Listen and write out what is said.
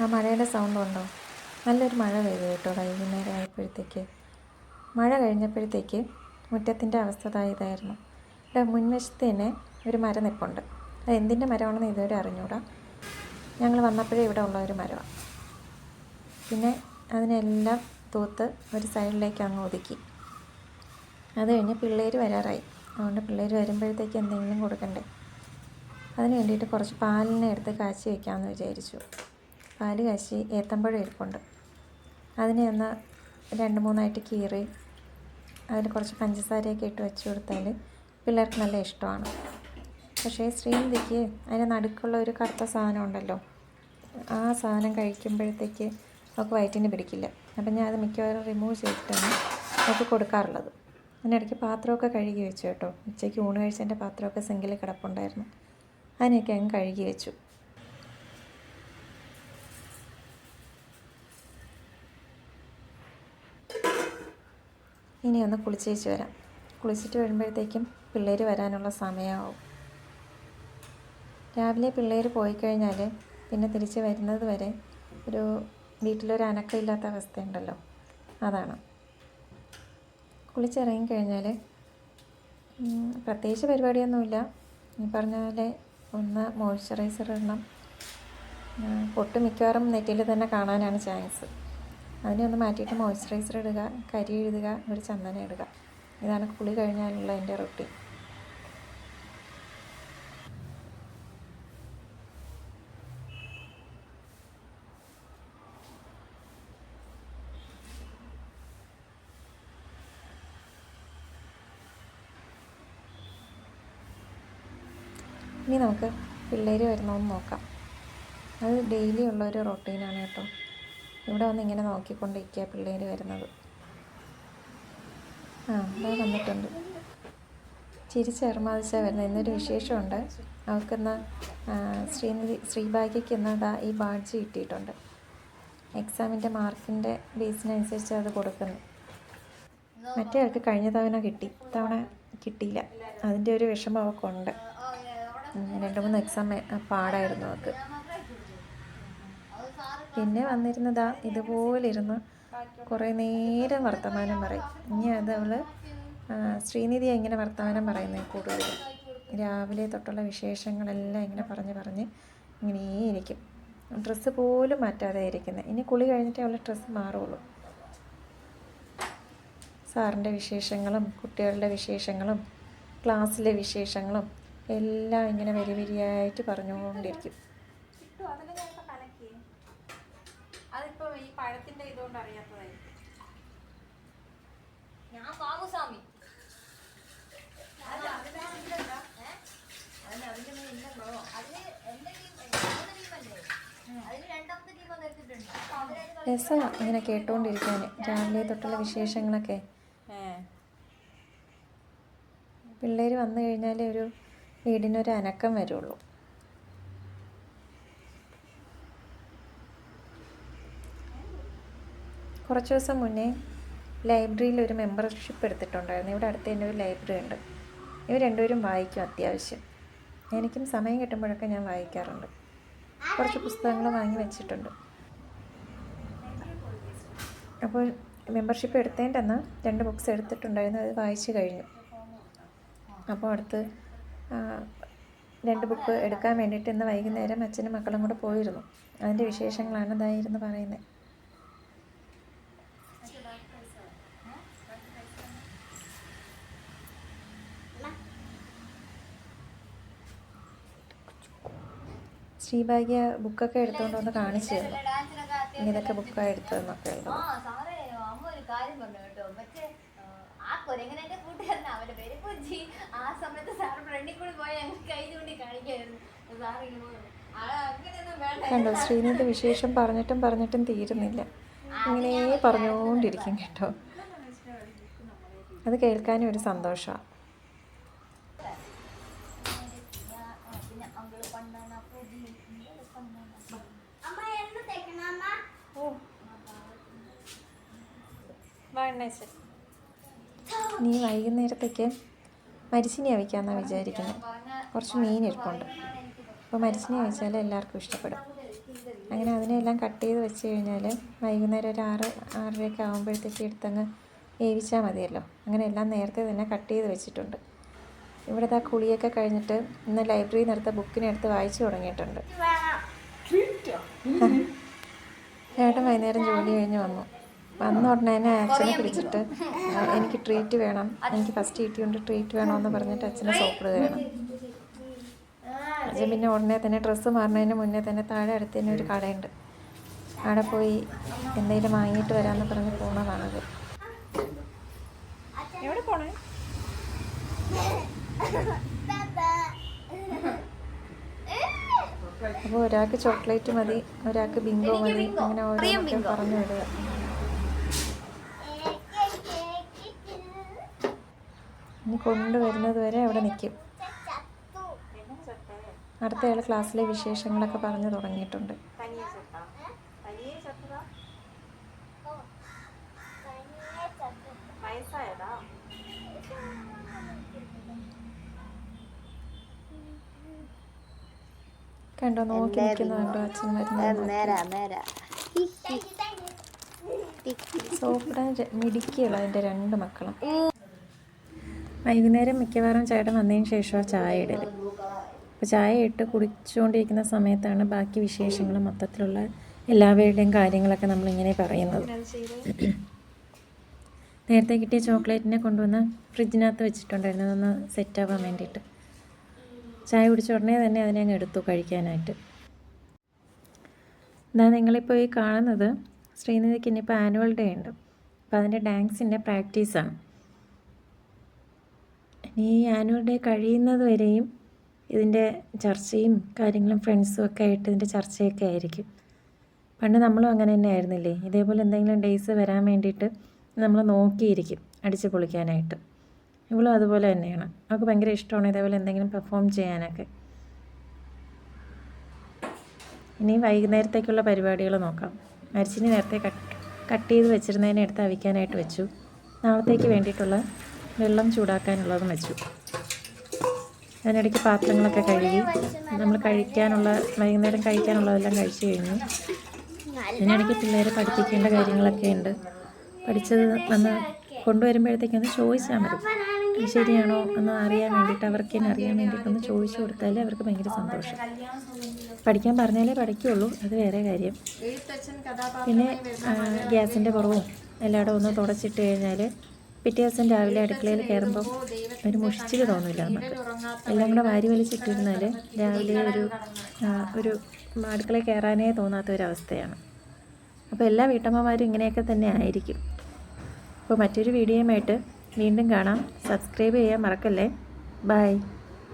ആ മഴയുടെ സൗണ്ട് ഉണ്ടോ? നല്ലൊരു മഴ പെയ്തു കേട്ടോ വൈകുന്നേരം ആയപ്പോഴത്തേക്ക്. മഴ കഴിഞ്ഞപ്പോഴത്തേക്ക് മുറ്റത്തിന്റെ അവസ്ഥ ഇതായിരുന്നു. ഇവിടെ മുൻവശത്ത് തന്നെ ഒരു മരം നിൽപ്പുണ്ട് അത് എന്തിന്റെ മരമാണെന്ന് ഇതുവരെ അറിഞ്ഞൂടാ. ഞങ്ങൾ വന്നപ്പോഴേ ഇവിടെ ഉള്ള ഒരു മരമാണ് പിന്നെ അതിനെല്ലാം തൂത്ത് ഒരു സൈഡിലേക്ക് അങ്ങ് ഒതുക്കി. അത് കഴിഞ്ഞ് പിള്ളേർ വരാറായി. അതുകൊണ്ട് പിള്ളേർ വരുമ്പോഴത്തേക്ക് എന്തെങ്കിലും കൊടുക്കണ്ടേ? അതിന് വേണ്ടിയിട്ട് കുറച്ച് പാലിനെ എടുത്ത് കാച്ചി വയ്ക്കാമെന്ന് വിചാരിച്ചു. പാൽ കാച്ചി ഏത്തമ്പഴം ഇരിപ്പുണ്ട്. അതിനെ ഒന്ന് രണ്ട് മൂന്നായിട്ട് കീറി അതിൽ കുറച്ച് പഞ്ചസാരയൊക്കെ ഇട്ട് വെച്ച് കൊടുത്താൽ പിള്ളേർക്ക് നല്ല ഇഷ്ടമാണ്. പക്ഷേ ശ്രീനിധിക്ക് അതിന് നടുക്കുള്ള ഒരു കറുത്ത സാധനം ഉണ്ടല്ലോ ആ സാധനം കഴിക്കുമ്പോഴത്തേക്ക് അവൾക്ക് വയറ്റിന് പിടിക്കില്ല. അപ്പം ഞാൻ അത് മിക്കവാറും റിമൂവ് ചെയ്തിട്ടാണ് അവൾക്ക് കൊടുക്കാറുള്ളത്. അതിനിടയ്ക്ക് പാത്രമൊക്കെ കഴുകി വെച്ചു കേട്ടോ. ഉച്ചയ്ക്ക് ഊണ് കഴിച്ചതിന്റെ പാത്രമൊക്കെ സിങ്കിൽ കിടപ്പുണ്ടായിരുന്നു. അതിനെയൊക്കെ അങ്ങ് കഴുകി വെച്ചു. ഇനി ഒന്ന് കുളിച്ചേച്ച് വരാം. കുളിച്ചിട്ട് വരുമ്പോഴത്തേക്കും പിള്ളേർ വരാനുള്ള സമയമാവും രാവിലെ പിള്ളേർ പോയി കഴിഞ്ഞാൽ പിന്നെ തിരിച്ച് വരുന്നത് വരെ ഒരു വീട്ടിലൊരു അനക്കമില്ലാത്ത അവസ്ഥയുണ്ടല്ലോ. അതാണ്. കുളിച്ചിറങ്ങി കഴിഞ്ഞാൽ ഉം, പ്രത്യേകിച്ച് പരിപാടിയൊന്നുമില്ല. ഈ പറഞ്ഞ പോലെ ഒന്ന് മോയ്സ്ചറൈസർ ഇടണം. പൊട്ട് മിക്കവാറും നെറ്റിയിൽ തന്നെ കാണാനാണ് ചാൻസ്. അതിനെ ഒന്ന് മാറ്റിയിട്ട് മോയ്സ്ചറൈസർ ഇടുക കരി എഴുതുക ഒരു ചന്ദനം ഇടുക. ഇതാണ് കുളി കഴിഞ്ഞാലുള്ള എന്റെ റൊട്ടീൻ ഇനി നമുക്ക് പിള്ളേർ വരുന്നതെന്ന് നോക്കാം. അത് ഡെയിലി ഉള്ള ഒരു റൊട്ടീനാണ് കേട്ടോ. ഇവിടെ വന്ന് ഇങ്ങനെ നോക്കിക്കൊണ്ടിരിക്കുക പിള്ളേർ വരുന്നത്. ആ ഇവിടെ വന്നിട്ടുണ്ട്. ചിരിച്ചെറുമാതിച്ചാണ് വരുന്നത്. ഇന്നൊരു വിശേഷമുണ്ട്. അവൾക്കിന്ന് ശ്രീനിധി ശ്രീഭാഗ്യയ്ക്ക് ഇന്ന് ഈ ബാഡ്ജ് കിട്ടിയിട്ടുണ്ട്. എക്സാമിന്റെ മാർക്കിന്റെ ബേസിനനുസരിച്ച് അത് കൊടുക്കുന്നു. മറ്റേ ആൾക്ക് കഴിഞ്ഞ തവണ കിട്ടി. തവണ കിട്ടിയില്ല. അതിന്റെ ഒരു വിഷമം അവൾക്കുണ്ട് രണ്ട് മൂന്ന് എക്സാം പാടായിരുന്നു അവൾക്ക് പിന്നെ വന്നിരുന്നതാ ഇതുപോലെ ഇരുന്ന് കുറേ നേരം വർത്തമാനം പറയും. ഇനി അത് അവൾ ശ്രീനിധി ഇങ്ങനെ വർത്തമാനം പറയുന്നത് കൂടുതൽ രാവിലെ തൊട്ടുള്ള വിശേഷങ്ങളെല്ലാം ഇങ്ങനെ പറഞ്ഞ് പറഞ്ഞ് ഇങ്ങനെ ഇരിക്കും. ഡ്രസ്സ് പോലും മാറ്റാതെ ഇരിക്കുന്നത് ഇനി കുളി കഴിഞ്ഞിട്ട് അവൾ ഡ്രസ്സ് മാറുള്ളൂ. സാറിന്റെ വിശേഷങ്ങളും കുട്ടികളുടെ വിശേഷങ്ങളും ക്ലാസ്സിലെ വിശേഷങ്ങളും എല്ലാം ഇങ്ങനെ വരി വരിയായിട്ട് പറഞ്ഞുകൊണ്ടിരിക്കും ഇതുകൊണ്ട് അറിയാത്തതായിരിക്കും ഞാൻ പാമുസ്വാമി രസമാണ് ഇങ്ങനെ കേട്ടോണ്ടിരിക്കാന് രാവിലെ തൊട്ടുള്ള വിശേഷങ്ങളൊക്കെ. പിള്ളേർ വന്നു കഴിഞ്ഞാലേ ഒരു വീടിനൊരു അനക്കം വരുള്ളൂ. കുറച്ച് ദിവസം മുന്നേ ലൈബ്രറിയിൽ ഒരു മെമ്പർഷിപ്പ് എടുത്തിട്ടുണ്ടായിരുന്നു. ഇവിടെ അടുത്ത് തന്നെ ഒരു ലൈബ്രറി ഉണ്ട്. ഇവർ രണ്ടുപേരും വായിക്കും അത്യാവശ്യം. എനിക്കും സമയം കിട്ടുമ്പോഴൊക്കെ ഞാൻ വായിക്കാറുണ്ട്. കുറച്ച് പുസ്തകങ്ങൾ വാങ്ങി വെച്ചിട്ടുണ്ട്. അപ്പോൾ മെമ്പർഷിപ്പ് എടുത്തതിന്റെ അന്ന് രണ്ട് ബുക്ക്സ് എടുത്തിട്ടുണ്ടായിരുന്നു. അത് വായിച്ചു കഴിഞ്ഞു. അപ്പോൾ അടുത്ത് രണ്ട് ബുക്ക് എടുക്കാൻ വേണ്ടിയിട്ട് ഇന്ന് വൈകുന്നേരം അച്ഛനും മക്കളും കൂടെ പോയിരുന്നു. അതിന്റെ വിശേഷങ്ങളാണ് ഇതായിരുന്നു പറയുന്നത്. ശ്രീഭാഗ്യ ബുക്കൊക്കെ എടുത്തുകൊണ്ട് വന്ന് കാണിച്ചു തന്നു. ഇങ്ങനൊക്കെ ബുക്കാണ് എടുത്തതെന്നൊക്കെ ഉള്ളത് കാര്യം പറഞ്ഞു കേട്ടോ. മറ്റേ ആ, ആ കൊരങ്ങനെന്റെ കൂട്ടുകാരൻ അവന്റെ പേര് കൊച്ചി ആ സമയത്ത് സാർ ഫ്രണ്ടിൽ കൂടി പോയി ഞങ്ങൾ കൈ ചൂണ്ടി കാണിക്കായിരുന്നു. സാർ കണ്ടോ ശ്രീനിധി വിശേഷം പറഞ്ഞിട്ടും പറഞ്ഞിട്ടും തീരുന്നില്ല. ഇങ്ങനെ പറഞ്ഞുകൊണ്ടിരിക്കും കേട്ടോ. അത് കേൾക്കാനും ഒരു സന്തോഷമാണ് നീ വൈകുന്നേരത്തേക്ക് മരിച്ചിനി അവിക്കാമെന്നാണ് വിചാരിക്കുന്നത് കുറച്ച് മീൻ ഇരിപ്പുണ്ട്. അപ്പോൾ മരിച്ചിനി അവിച്ചാൽ എല്ലാവർക്കും ഇഷ്ടപ്പെടും. അങ്ങനെ അതിനെല്ലാം കട്ട് ചെയ്ത് വെച്ച് കഴിഞ്ഞാൽ വൈകുന്നേരം ഒരു ആറ് ആറരയൊക്കെ ആകുമ്പോഴത്തേക്ക് എടുത്തങ്ങ് വേവിച്ചാൽ മതിയല്ലോ. അങ്ങനെ എല്ലാം നേരത്തെ തന്നെ കട്ട് ചെയ്ത് വെച്ചിട്ടുണ്ട്. ഇവിടുത്തെ ആ കുളിയൊക്കെ കഴിഞ്ഞിട്ട് ഇന്ന് ലൈബ്രറിയിൽ നിന്ന് എടുത്ത ബുക്കിനെടുത്ത് വായിച്ചു തുടങ്ങിയിട്ടുണ്ട്. ചേട്ടൻ വൈകുന്നേരം ജോലി കഴിഞ്ഞ് വന്നു. വന്ന ഉടനെ തന്നെ അച്ഛനെ പിടിച്ചിട്ട് എനിക്ക് ട്രീറ്റ് വേണം. എനിക്ക് ഫസ്റ്റ് കിട്ടിയുണ്ട് ട്രീറ്റ് വേണമെന്ന് പറഞ്ഞിട്ട് അച്ഛനെ സോപ്പിടുകയാണ് അച്ഛൻ പിന്നെ ഉടനെ തന്നെ ഡ്രസ്സ് മാറുന്നതിന് മുന്നേ തന്നെ താഴെ അടുത്ത് തന്നെ ഒരു കടയുണ്ട്. അവിടെ പോയി എന്തെങ്കിലും വാങ്ങിയിട്ട് വരാമെന്ന് പറഞ്ഞ് പോണതാണത് എവിടെ പോണേ? അപ്പോൾ ഒരാൾക്ക് ചോക്ലേറ്റ് മതി ഒരാൾക്ക് ബിങ്കോ മതി അങ്ങനെ ഓരോ പറഞ്ഞു വിടുക. ഇനി കൊണ്ടുവരുന്നത് വരെ അവിടെ നിൽക്കും അടുത്തയാൾ ക്ലാസ്സിലെ വിശേഷങ്ങളൊക്കെ പറഞ്ഞു തുടങ്ങിയിട്ടുണ്ട്. കണ്ടോ നോക്കി നിൽക്കുന്ന കണ്ടോ അച്ഛൻ വരുന്നത് സോപ്പിടാൻ മിടിക്കുകയുള്ള അതിന്റെ രണ്ട് മക്കളും. വൈകുന്നേരം മിക്കവാറും ചേട്ടൻ വന്നതിന് ശേഷമാണ് ചായ ഇടൽ അപ്പോൾ ചായ ഇട്ട് കുടിച്ചുകൊണ്ടിരിക്കുന്ന സമയത്താണ് ബാക്കി വിശേഷങ്ങൾ മൊത്തത്തിലുള്ള എല്ലാവരുടെയും കാര്യങ്ങളൊക്കെ നമ്മളിങ്ങനെ പറയുന്നത്. നേരത്തെ കിട്ടിയ ചോക്ലേറ്റിനെ കൊണ്ടുവന്ന് ഫ്രിഡ്ജിനകത്ത് വെച്ചിട്ടുണ്ടായിരുന്നു. അതൊന്ന് സെറ്റാവാൻ വേണ്ടിയിട്ട്. ചായ കുടിച്ച ഉടനെ തന്നെ അതിനെ അങ്ങ് എടുത്തു കഴിക്കാനായിട്ട്. ഇതാ നിങ്ങളിപ്പോൾ ഈ കാണുന്നത് ശ്രീനിധിക്ക് ഇനിയിപ്പോൾ ആനുവൽ ഡേ ഉണ്ട്. അപ്പോൾ അതിന്റെ ഡാൻസിന്റെ പ്രാക്ടീസാണ്. ഇനി ഞാനിവിടെ കഴിയുന്നത് വരെയും ഇതിന്റെ ചർച്ചയും കാര്യങ്ങളും ഫ്രണ്ട്സും ഒക്കെ ആയിട്ട് ഇതിന്റെ ചർച്ചയൊക്കെ ആയിരിക്കും. പണ്ട് നമ്മളും അങ്ങനെ തന്നെ ആയിരുന്നില്ലേ? ഇതേപോലെ എന്തെങ്കിലും ഡേയ്സ് വരാൻ വേണ്ടിയിട്ട് നമ്മൾ നോക്കിയിരിക്കും അടിച്ച് പൊളിക്കാനായിട്ട്. ഇവളും അതുപോലെ തന്നെയാണ്. അവൾക്ക് ഭയങ്കര ഇഷ്ടമാണ് ഇതേപോലെ എന്തെങ്കിലും പെർഫോം ചെയ്യാനൊക്കെ. ഇനി വൈകുന്നേരത്തേക്കുള്ള പരിപാടികൾ നോക്കാം. മരിച്ചിന് നേരത്തെ കട്ട് കട്ട് ചെയ്ത് വെച്ചിരുന്നതിനെ എടുത്ത് അവിക്കാനായിട്ട് വെച്ചു. നാളത്തേക്ക് വേണ്ടിയിട്ടുള്ള വെള്ളം ചൂടാക്കാനുള്ളതും വെച്ചു. അതിനിടയ്ക്ക് പാത്രങ്ങളൊക്കെ കഴുകി. നമ്മൾ കഴിക്കാനുള്ള വൈകുന്നേരം കഴിക്കാനുള്ളതെല്ലാം കഴിച്ചു കഴിഞ്ഞു. അതിനിടയ്ക്ക് പിള്ളേരെ പഠിപ്പിക്കേണ്ട കാര്യങ്ങളൊക്കെ ഉണ്ട്. പഠിച്ചത് വന്ന് കൊണ്ടുവരുമ്പോഴത്തേക്കും ഒന്ന് ചോദിച്ചാൽ മതി. ശരിയാണോ എന്ന് അറിയാൻ വേണ്ടിയിട്ട് അവർക്ക് തന്നെ അറിയാൻ വേണ്ടിയിട്ടൊന്ന് ചോദിച്ചു കൊടുത്താൽ അവർക്ക് ഭയങ്കര സന്തോഷം. പഠിക്കാൻ പറഞ്ഞാലേ പഠിക്കുകയുള്ളൂ. അത് വേറെ കാര്യം. പിന്നെ ഗ്യാസിന്റെ കുറവും എല്ലായിടും ഒന്ന് തുടച്ചിട്ട് കഴിഞ്ഞാൽ പിറ്റേ ദിവസം രാവിലെ അടുക്കളയിൽ കയറുമ്പോൾ ഒരു മുഷിച്ചിൽ തോന്നില്ല നമുക്ക്. എല്ലാം കൂടെ വാരി വലിച്ചിട്ടിരുന്നാൽ രാവിലെ ഒരു ഒരു അടുക്കളയിൽ കയറാനേ തോന്നാത്ത ഒരവസ്ഥയാണ് അപ്പോൾ എല്ലാ വീട്ടമ്മമാരും ഇങ്ങനെയൊക്കെ തന്നെ ആയിരിക്കും. അപ്പോൾ മറ്റൊരു വീഡിയോയുമായിട്ട് വീണ്ടും കാണാം. സബ്സ്ക്രൈബ് ചെയ്യാൻ മറക്കല്ലേ? ബൈ.